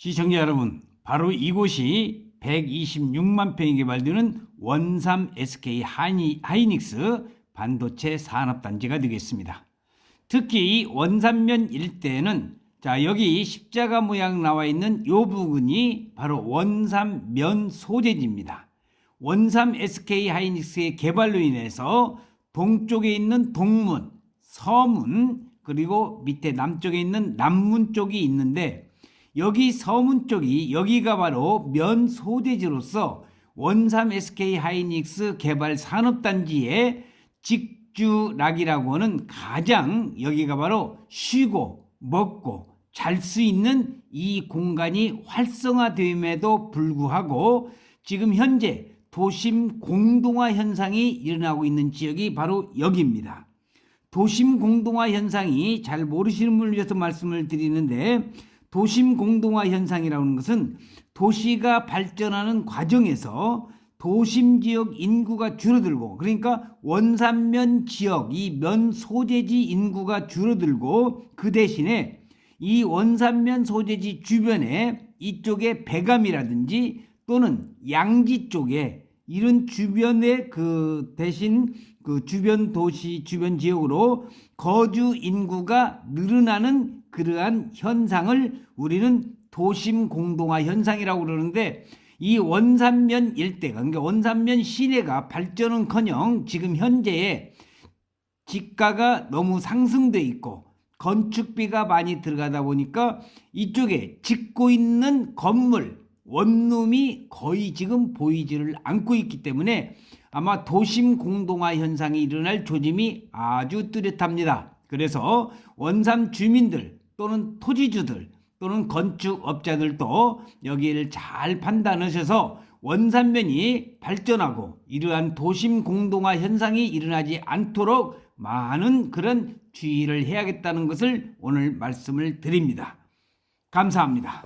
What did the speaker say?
시청자 여러분, 바로 이곳이 126만 평이 개발되는 원삼 SK 하이니, 하이닉스 반도체 산업단지가 되겠습니다. 특히 이 원산면 일대는 자 여기 십자가 모양 나와 있는 요 부분이 바로 원삼면 소재지입니다. 원삼 SK 하이닉스의 개발로 인해서 동쪽에 있는 동문, 서문 그리고 밑에 남쪽에 있는 남문 쪽이 있는데 여기 서문 쪽이 여기가 바로 면 소재지로서 원삼 SK 하이닉스 개발 산업단지의 직주락이라고 하는 가장 여기가 바로 쉬고 먹고 잘 수 있는 이 공간이 활성화됨에도 불구하고 지금 현재 도심 공동화 현상이 일어나고 있는 지역이 바로 여기입니다. 도심 공동화 현상이 잘 모르시는 분을 위해서 말씀을 드리는데 도심 공동화 현상이라는 고 것은 도시가 발전하는 과정에서 도심 지역 인구가 줄어들고 그러니까 원산면 지역 이 면 소재지 인구가 줄어들고 그 대신에 이 원산면 소재지 주변에 이쪽에 배감이라든지 또는 양지 쪽에 이런 주변의 그 대신 그 주변 도시 주변 지역으로 거주 인구가 늘어나는 그러한 현상을 우리는 도심 공동화 현상이라고 그러는데 이 원산면 일대가 그러니까 원산면 시내가 발전은 커녕 지금 현재에 지가가 너무 상승돼 있고 건축비가 많이 들어가다 보니까 이쪽에 짓고 있는 건물 원룸이 거의 지금 보이지를 않고 있기 때문에 아마 도심 공동화 현상이 일어날 조짐이 아주 뚜렷합니다. 그래서 원삼 주민들 또는 토지주들 또는 건축업자들도 여기를 잘 판단하셔서 원산면이 발전하고 이러한 도심 공동화 현상이 일어나지 않도록 많은 그런 주의를 해야겠다는 것을 오늘 말씀을 드립니다. 감사합니다.